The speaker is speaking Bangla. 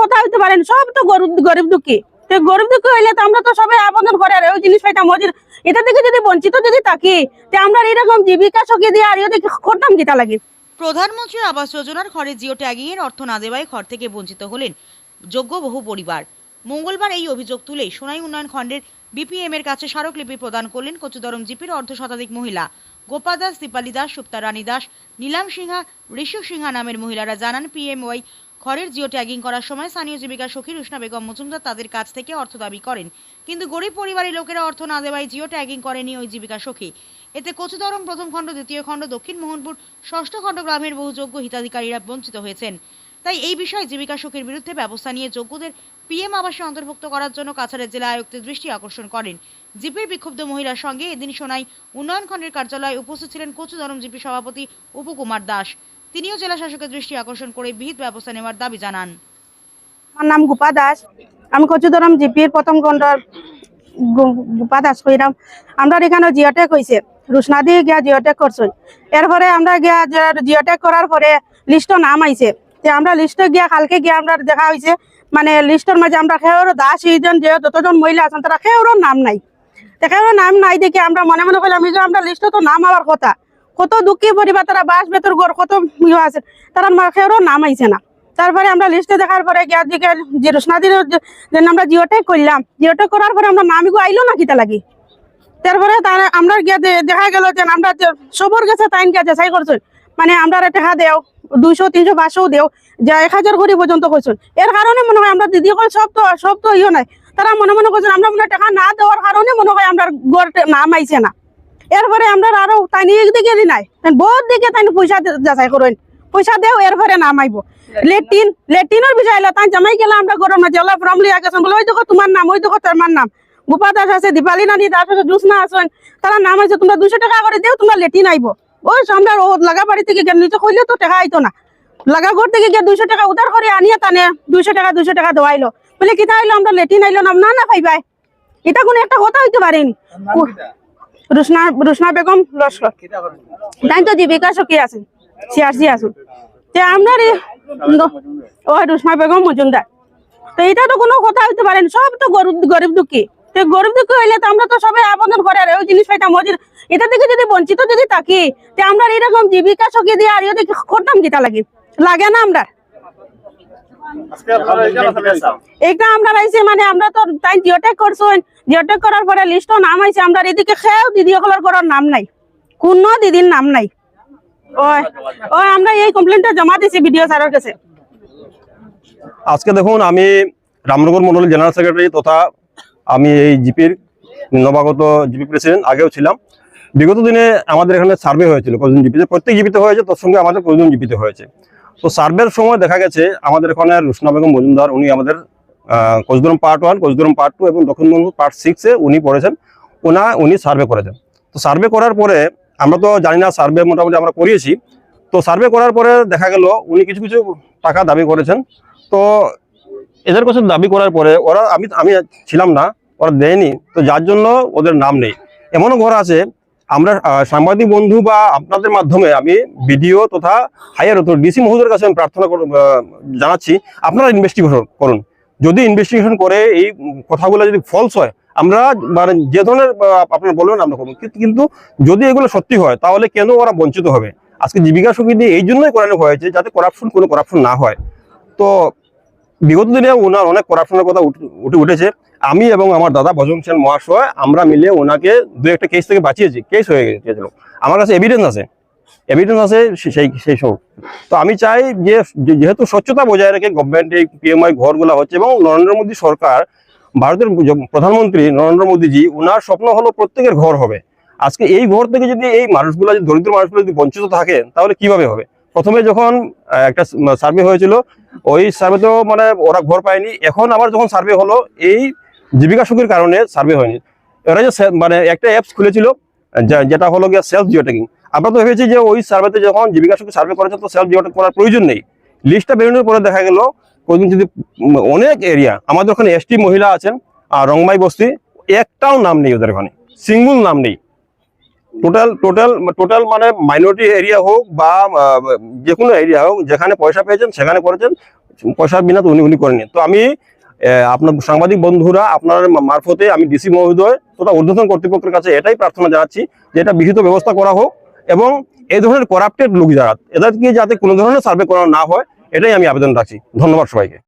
কথা হইতে পারেন সব তো গরিব গরিব দুঃখী। গরিব দুঃখী হইলে তো আমরা তো সবাই আবেদন করে, আর ওই জিনিস পাইতাম, মজির এটা থেকে যদি বঞ্চিত যদি থাকি, তো আমরা এরকম জীবিকা সকি দিয়ে আর ইয়ে করতাম কিতা লাগে? প্রধানমন্ত্রী আবাস যোজনার ঘরে জিও ট্যাগিং এর অর্থ না দেওয়ায় ঘর থেকে বঞ্চিত হলেন যোগ্য বহু পরিবার। মঙ্গলবার এই অভিযোগ তুলে সোনাই উন্নয়ন খণ্ডের বিপিএম এর কাছে স্মারকলিপি প্রদান করলেন কচুদরম জিপির অর্ধ শতাধিক মহিলা। গোপা দাস, দীপালি দাস, সুপ্তা রানী দাস, নীলাম সিংহা ঋষু সিংহা নামের মহিলারা জানান, পিএমওয়াই ঘরের জিও ট্যাগিং করার সময় স্থানীয় জীবিকা সখী রুষ্ণা বেগম মজুমদার তাদের কাছ থেকে অর্থ দাবি করেন। কিন্তু গরিব পরিবারের লোকেরা অর্থ না দেওয়ায় জিও ট্যাগিং করেনি ওই জীবিকা সখী। এতে কচুদরম প্রথম খণ্ড, দ্বিতীয় খণ্ড, দক্ষিণ মোহনপুর, ষষ্ঠ খণ্ড গ্রামের বহু যোগ্য হিতাধিকারীরা বঞ্চিত হয়েছেন। তাই এই বিষয়ে জীবিকা সখীর বিরুদ্ধে ব্যবস্থা নিয়ে যোগ্যদের পিএম আবাসে অন্তর্ভুক্ত করার জন্য কাছাড়ের জেলা আয়ুক্তের দৃষ্টি আকর্ষণ করেন। জিপির বিক্ষুব্ধ মহিলার সঙ্গে এদিন শোনাই উন্নয়ন খণ্ডের কার্যালয়ে উপস্থিত ছিলেন কচুদরম জিপি সভাপতি উপকুমার দাস। তিনিও জেলা শাসকের দৃষ্টি আকর্ষণ করে বিহিত ব্যবস্থা নেওয়ার দাবি জানান। আমার নাম গোপা দাস। আমি কচুদরম জিপির প্রথম খণ্ডর গো- গোপা দাস কইরাম। আমরা এখানে জিওটেক হয়েছে রুশনাদি গিয়া জিওটেক করছে এরপরে আমরা গিয়া জিওটেক করার পরে লিস্ট নাম আইছে। যে আমরা লিস্টে গিয়া, কালকে গিয়া আমরা দেখা হয়েছে মানে লিস্টের মাঝে আমরা খেয়ের দাস এইজন যে যতজন মহিলা আছেন, তারা খেয়ের নাম নাই। খেয়ের নাম নাই দেখে আমরা মনে মনে করলাম আমরা লিস্টে তো নাম হওয়ার কথা। কত দুঃখী পরিবার তারা বাস বেতর ঘর কত ইয়ে আছে, তারা খেয়েরও নাম আইছে না। তারপরে আমরা লিস্টে দেখার পরে গিয়া দিকে যে রোশনাদির যে- যে আমরা জিওটেক করলাম। জিওটেক করার পরে আমরা নামিগো আইলো না কিতা লাগি? তারপরে তারা আমরা গিয়া দেখা গেল যে আমরা সবর কাছে তাইন গিয়া যাচাই করছ। মানে আমরা টাকা দেও, দুইশো, তিনশো, পাঁচশো দেও, যা এক হাজার করে পর্যন্ত করছেন এর কারণে মনে হয় আমরা দিদি সব তো সব তো ইয়ে নাই। তারা মনে মনে করছেন আমরা মনে টাকা না দেওয়ার কারণে মনে হয় আমরা গড় নাম আইছে না। এরপরে আমরা আরও তাই নিয়ে দিকে নাই বহুত দিকে তাই পয়সা যাচাই করেন। পয়সা দেও এরপরে নাম আইব লেট্রিন লেট্রিনের বিষয় তাই জামাই গেলাম আমরা গরম মাঝে ওলা ফর্ম লিয়া গেছেন বলে ওই দেখো তোমার নাম ওই দেখো তোমার নাম। গোপা দাস আছে দীপালি নানি দাস আছে জুসনা আছেন তারা নাম আছে তোমরা দুশো টাকা করে দেও তোমরা লেট্রিন আইব। ওই আমরা ও লাগা বাড়ি থেকে গিয়ে নিচে কইলেও তো টাকা আইতো না। লাগা ঘর থেকে গিয়ে দুইশো টাকা উধার করে আনিয়ে টানে দুইশো টাকা দুইশো টাকা দেওয়াইলো বলে কিতা আইলো আমরা লেট্রিন আইলো না না না পাইবাই। এটা কোনো একটা কথা হইতে পারেনি। রুসনা রুসনা বেগম লস্কর। তাই তো জীবিকা সখী আছেন সিআরসি আছেন যে আমরা ও রুসনা বেগম মজুমদার। তো এটা তো কোনো কথা হইতে পারেন সব তো গরিব গরিব দুঃখী। তো গরিব দুঃখী হইলে তো আমরা তো সবাই আবেদন করে আর ওই জিনিস পাইতাম মজির। এটা থেকে যদি বঞ্চিত যদি থাকি তো আমরা এরকম জীবিকা সখী দিয়ে আর ইয়ে করতাম কিতা লাগে? লাগে না আমরা। এটা আমরা রাইছে মানে আমরা তো তাই জিওটেক করছেন। জিওটেক করার পরে লিস্টও নাম আইছে আমরা এদিকে খেয়েও দিদি সকলের করার নাম নাই। কোনো দিদির নাম নাই। ওই ওই আমরা এই কমপ্লেনটা জমা দিছি বিডিও স্যারের কাছে। আজকে দেখুন আমি রামনগর মন্ডল জেনারেল সেক্রেটারি তথা আমি এই জিপির নবাগত জিপি প্রেসিডেন্ট আগেও ছিলাম। বিগত দিনে আমাদের এখানে সার্ভে হয়েছিল কতজন জিপিতে প্রত্যেক জিপিতে হয়েছে তার সঙ্গে আমাদের কতজন জিপিতে হয়েছে। তো সার্ভের সময় দেখা গেছে, আমাদের এখানে রুশনা বেগম মজুমদার, উনি আমাদের কোচদরম পার্ট ওয়ান কোচদরম পার্ট টু এবং দক্ষিণবঙ্গ পার্ট সিক্সে উনি পড়েছেন। ওনা উনি সার্ভে করেছেন। তো সার্ভে করার পরে, আমরা তো জানি না সার্ভে মোটামুটি আমরা করিয়েছি। তো সার্ভে করার পরে দেখা গেল, উনি কিছু কিছু টাকা দাবি করেছেন। তো এদের কাছে দাবি করার পরে ওরা, আমি আমি ছিলাম না, ওরা দেয়নি। তো যার জন্য ওদের নাম নেই। এমনও ঘর আছে আমরা সাংবাদিক বন্ধু বা আপনাদের মাধ্যমে আমি বিডিও তথা হায়ার ডিসি মহোদয়ের কাছে আমি প্রার্থনা জানাচ্ছি, আপনারা ইনভেস্টিগেশন করুন যদি ইনভেস্টিগেশন করে এই কথাগুলো যদি ফলস হয়, আমরা মানে যে ধরনের আপনারা বলবেন, আমরা করব। কিন্তু- যদি এগুলো সত্যি হয়, তাহলে কেন ওরা বঞ্চিত হবে? আজকে জীবিকা দিয়ে এই জন্যই করানো হয়েছে যাতে করাপশন কোনো করাপশন না হয়। তো বিগত দিনে ওনার অনেক করাপশনের কথা উঠে- উঠে উঠেছে। আমি এবং আমার দাদা ভজন সেন মহাশয়, আমরা মিলে ওনাকে দু একটা কেস থেকে বাঁচিয়েছি। কেস হয়ে গেছিল আমার কাছে এভিডেন্স আছে। এভিডেন্স আছে সেই সেই সব। তো আমি চাই যে যেহেতু স্বচ্ছতা বজায় রেখে গভর্নমেন্ট এই পিএমআই ঘরগুলো হচ্ছে এবং নরেন্দ্র মোদী সরকার, ভারতের প্রধানমন্ত্রী নরেন্দ্র মোদীজি ওনার স্বপ্ন হলো প্রত্যেকের ঘর হবে। আজকে এই ঘর থেকে যদি এই মানুষগুলো, দরিদ্র মানুষগুলো যদি বঞ্চিত থাকে, তাহলে কীভাবে হবে? প্রথমে যখন একটা সার্ভে হয়েছিল, ওই সার্ভেতেও মানে ওরা ঘর পায়নি। এখন আবার যখন সার্ভে হলো, এই জীবিকা সুখীর কারণে সার্ভে হয়নি। ওরা যে মানে একটা অ্যাপস খুলেছিল যেটা হলো গিয়া সেলফ জিওটেকিং আমরা তো ভেবেছি যে ওই সার্ভেতে যখন জীবিকা সুখী সার্ভে করেছে, তো সেলফ জিওটেক করার প্রয়োজন নেই। লিস্টটা বেরোনোর পরে দেখা গেল, কোনদিন যদি অনেক এরিয়া আমাদের ওখানে এসটি মহিলা আছেন, আর রংমাই বস্তি, একটাও নাম নেই ওদের ওখানে। সিঙ্গুল নাম নেই। টোটাল টোটাল টোটাল মানে মাইনরিটি এরিয়া হোক বা যে কোনো এরিয়া হোক, যেখানে পয়সা পেয়েছেন, সেখানে করেছেন পয়সার বিনা তো উনি উনি করেনি তো আমি আপনার সাংবাদিক বন্ধুরা, আপনার মারফতে আমি ডিসি মহোদয় তথা ঊর্ধ্বতন কর্তৃপক্ষের কাছে এটাই প্রার্থনা জানাচ্ছি যে এটা বিহিত ব্যবস্থা করা হোক এবং এই ধরনের করাপ্টেড লোক যারা, এদেরকে যাতে কোনো ধরনের সার্ভে করা না হয়, এটাই আমি আবেদন রাখছি। ধন্যবাদ সবাইকে।